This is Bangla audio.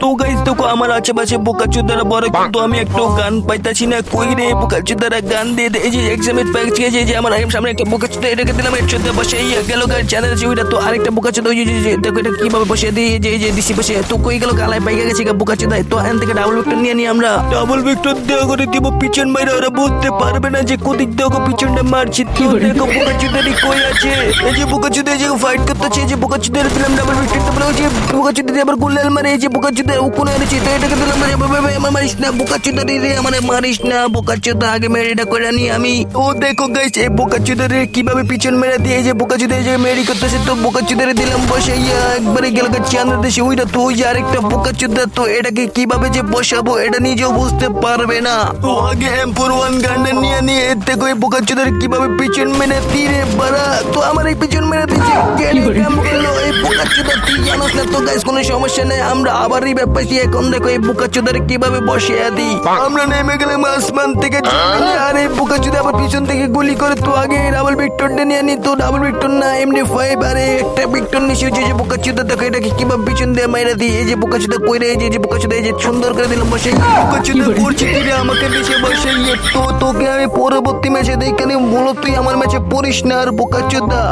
তো গাইস দেখো আমার আশেপাশে বোকা চুদারা বড় কিন্তু আমি একটু গান পাইতাছি না কই রে? বোকা চুদারা গান দিয়ে। এই যে এক্সামের প্যাক যে যে আমার আইম সামনে একটা বোকা চুদা এটাকে দিলাম এর চুদা বসে এই গেল গান চ্যানেল আছে ওইটা তো আরেকটা বোকা চুদা ওই যে- দেখো এটা কীভাবে বসে দিয়ে যে যে দিছি বসে তো কই গেল গালায় পাইকা গেছে গা বোকা চুদা তো এখান থেকে ডাবল ভিক্টর নিয়ে নি আমরা। ডাবল ভিক্টর দেওয়া করে দিব পিছন মাইরা ওরা বুঝতে পারবে না যে কোদিক ওকে পিছনটা মারছি তো দেখো বোকা চুদারি কই আছে? এই যে বোকা চুদা যে ফাইট করতেছে যে বোকা চুদা দিলাম ডাবল ভিক্টর তো বলে ওই যে বোকা চুদা দিয়ে আবার গুলাল মারে এই যে বোকা চুদা উকুনে এনেছি তো এটাকে দিলাম রে বাবা বাবা, মারিস না বোকা চুদা রে আমার মারিস না বোকা চুদা আগে মেরে এটা করে নি আমি। ও দেখো গাইস এই বোকা চুদা রে কীভাবে পিছন মেরে দিয়ে যে বোকা চুদা এই যে মেরি করতেছে তো বোকা চুদা রে দিলাম বসে ইয়া একবারে গেল গা চাঁদের দেশে। ওইটা তো ওই যে আরেকটা বোকা চুদা তো এটাকে কীভাবে যে বসাবো এটা নিজেও বুঝতে পারবে না। তো আগে এম ফোর ওয়ান গান্ডার নিয়ে নিয়ে এর থেকে ওই বোকা চুদার কীভাবে পিছন মেরে তীরে বাড়া তো আমার এই পিছন মেরে দিয়েছে। তুই জানোস না তো গাইস কোনো সমস্যা নেই। আমরা আবার এই ব্যাপারটি এখন দেখো এই বোকা কীভাবে বসিয়ে দিই। আমরা নেমে গেলাম আসমান থেকে আর এই বোকা চুদা আবার পিছন থেকে গুলি করে তো আগে ডাবল ভিক্টর নিয়ে নি তো ডাবল ভিক্টর না এমনি ফাইভ আরে একটা ভিক্টর নিচে হচ্ছে যে বোকা চুদা দেখো এটাকে কীভাবে পিছন দিয়ে মাইরা দিই। এই যে বোকা চুদা কইরে এই যে এই চুদা এই যে সুন্দর করে দিলাম বসে। বোকা চুদা করছি আমাকে নিচে বসে। তো তোকে আমি পরবর্তী ম্যাচে দেখে মূলত তুই আমার ম্যাচে পড়িস না আর বোকা চুদা